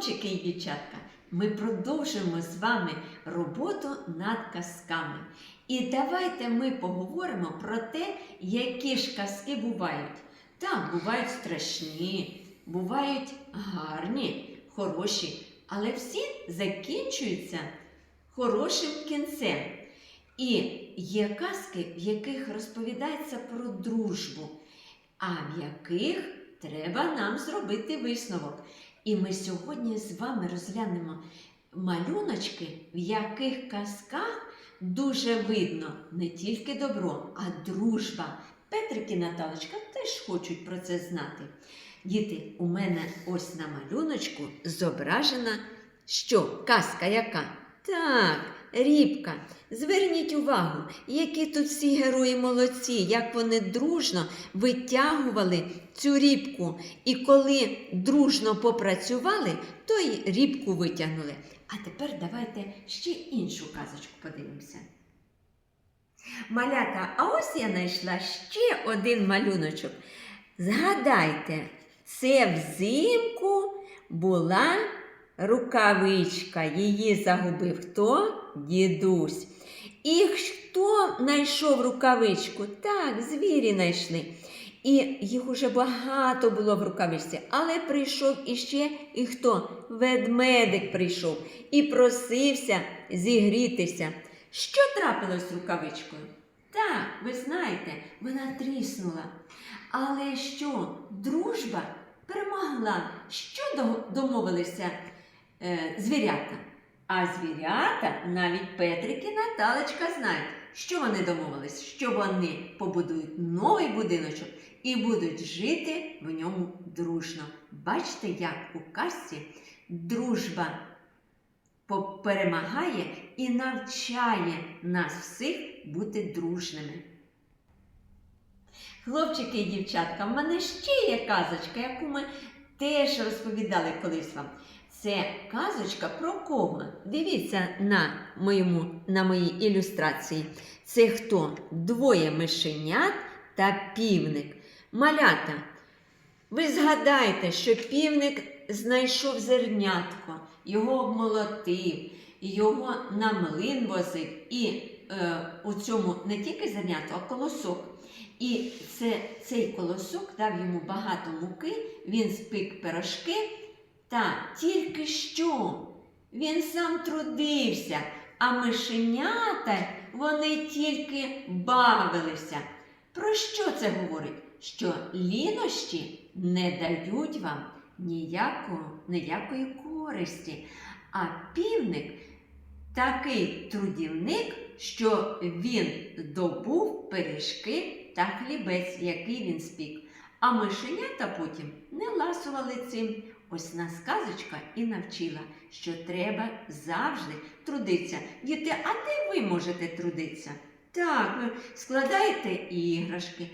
Хлопчики і дівчатка, ми продовжуємо з вами роботу над казками. І давайте ми поговоримо про те, які ж казки бувають. Так, бувають страшні, бувають гарні, хороші, але всі закінчуються хорошим кінцем. І є казки, в яких розповідається про дружбу, а в яких треба нам зробити висновок. І ми сьогодні з вами розглянемо малюночки, в яких казках дуже видно не тільки добро, а дружба. Петрик і Наталочка теж хочуть про це знати. Діти, у мене ось на малюночку зображена що? Казка яка? Так, рібка. Зверніть увагу, які тут всі герої молодці, як вони дружно витягували цю рібку. І коли дружно попрацювали, то й рібку витягнули. А тепер давайте ще іншу казочку подивимося. Малята, а ось я знайшла ще один малюночок. Згадайте, це взимку була рукавичка. Її загубив хто? Дідусь. І хто знайшов рукавичку? Так, звірі знайшли. І їх уже багато було в рукавичці, але прийшов іще і хто? Ведмедик прийшов і просився зігрітися. Що трапилось з рукавичкою? Так, ви знаєте, вона тріснула. Але що, дружба перемогла? Що домовилися е, звірята? А звірята, навіть Петрик і Наталочка знають, що вони домовились, що вони побудують новий будиночок і будуть жити в ньому дружно. Бачите, як у казці дружба перемагає і навчає нас всіх бути дружними. Хлопчики і дівчатка, в мене ще є казочка, яку ми теж розповідали колись вам. Це казочка про кого? Дивіться на, моєму, на моїй ілюстрації. Це хто? Двоє мишенят та півник. Малята. Ви згадайте, що півник знайшов зернятко, його обмолотив, його на млин возив, і е, у цьому не тільки зернятко, а колосок. І це, цей колосок дав йому багато муки, він спік пирожки. Та тільки що він сам трудився, а мишенята вони тільки бавилися. Про що це говорить? Що лінощі не дають вам ніякого, ніякої користі. А півник такий трудівник, що він добув пиріжки та хлібець, який він спік. А мишенята потім не ласували цим. Ось нас казочка і навчила, що треба завжди трудитися. Діти, а де ви можете трудитися? Так, ви складаєте іграшки,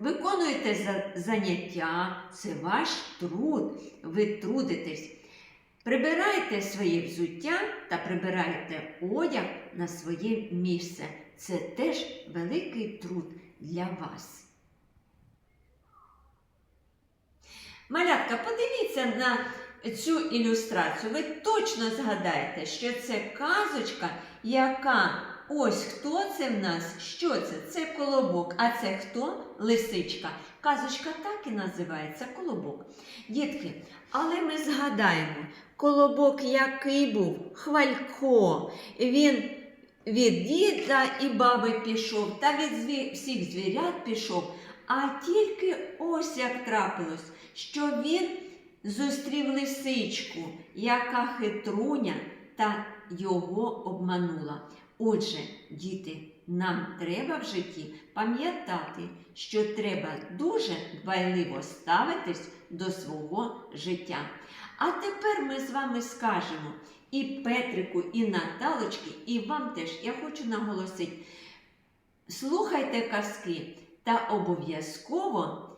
виконуєте заняття, це ваш труд, ви трудитесь. Прибирайте своє взуття та прибирайте одяг на своє місце. Це теж великий труд для вас. Малятка, подивіться на цю ілюстрацію. Ви точно згадаєте, що це казочка, яка ось хто це в нас? Що це? Це колобок. А це хто? Лисичка. Казочка так і називається колобок. Дітки, але ми згадаємо, колобок який був? Хвалько. Він від діда і баби пішов, та від зві- всіх звірят пішов. А тільки ось як трапилось, що він зустрів лисичку, яка хитруня та його обманула. Отже, діти, нам треба в житті пам'ятати, що треба дуже дбайливо ставитись до свого життя. А тепер ми з вами скажемо і Петрику, і Наталочки, і вам теж я хочу наголосити. Слухайте казки та обов'язково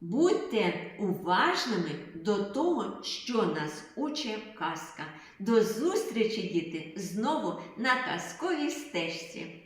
будьте уважними до того, що нас учить казка. До зустрічі, діти, знову на казковій стежці.